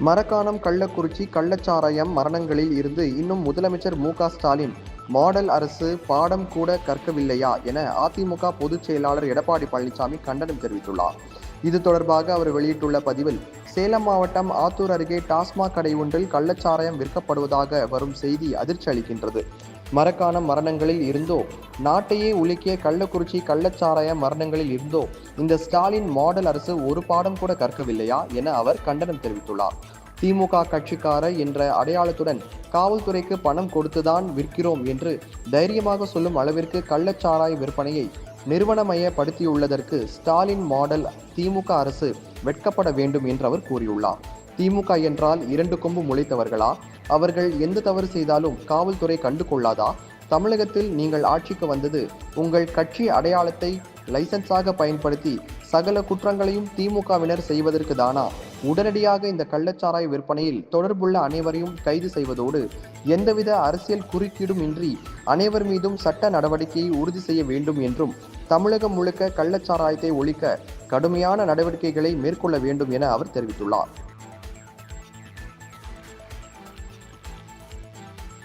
மரக்காணம் கள்ளக்குறிச்சி கள்ளச்சாராயம் மரணங்களில் இருந்து இன்னும் முதலமைச்சர் மு க ஸ்டாலின் மாடல் அரசு பாடம் கூட கற்கவில்லையா என அதிமுக பொதுச் செயலாளர் எடப்பாடி பழனிசாமி கண்டனம் தெரிவித்துள்ளார். இது தொடர்பாக அவர் வெளியிட்டுள்ள பதிவில் சேலம் மாவட்டம் ஆத்தூர் அருகே டாஸ்மாக் கடை ஒன்றில் கள்ளச்சாராயம் விற்கப்படுவதாக வரும் செய்தி அதிர்ச்சி அளிக்கின்றது. மரக்கான மரணங்களில் இருந்தோ நாட்டையே உலுக்கிய கள்ளக்குறிச்சி கள்ளச்சாராய மரணங்களில் இருந்தோ இந்த ஸ்டாலின் மாடல் அரசு ஒரு பாடம் கூட கற்கவில்லையா என அவர் கண்டனம் தெரிவித்துள்ளார். திமுக கட்சிக்காரர் என்ற அடையாளத்துடன் காவல்துறைக்கு பணம் கொடுத்துதான் விற்கிறோம் என்று தைரியமாக சொல்லும் அளவிற்கு கள்ளச்சாராய விற்பனையை நிறுவனமயப்படுத்தியுள்ளதற்கு ஸ்டாலின் மாடல் திமுக அரசு வெட்கப்பட வேண்டும் என்று அவர் கூறியுள்ளார். திமுக என்றால் இரண்டு கொம்பு முளைத்தவர்களா? அவர்கள் எந்த தவறு செய்தாலும் காவல்துறை கண்டு கொள்ளாதா? தமிழகத்தில் நீங்கள் ஆட்சிக்கு வந்தது உங்கள் கட்சி அடையாளத்தை லைசன்ஸாக பயன்படுத்தி சகல குற்றங்களையும் திமுகவினர் செய்வதற்கு தானா? உடனடியாக இந்த கள்ளச்சாராய விற்பனையில் தொடர்புள்ள அனைவரையும் கைது செய்வதோடு எந்தவித அரசியல் குறுக்கீடும் இன்றி அனைவர் மீதும் சட்ட நடவடிக்கையை உறுதி செய்ய வேண்டும் என்றும் தமிழகம் முழுக்க கள்ளச்சாராயத்தை ஒழிக்க கடுமையான நடவடிக்கைகளை மேற்கொள்ள வேண்டும் என அவர் தெரிவித்துள்ளார்.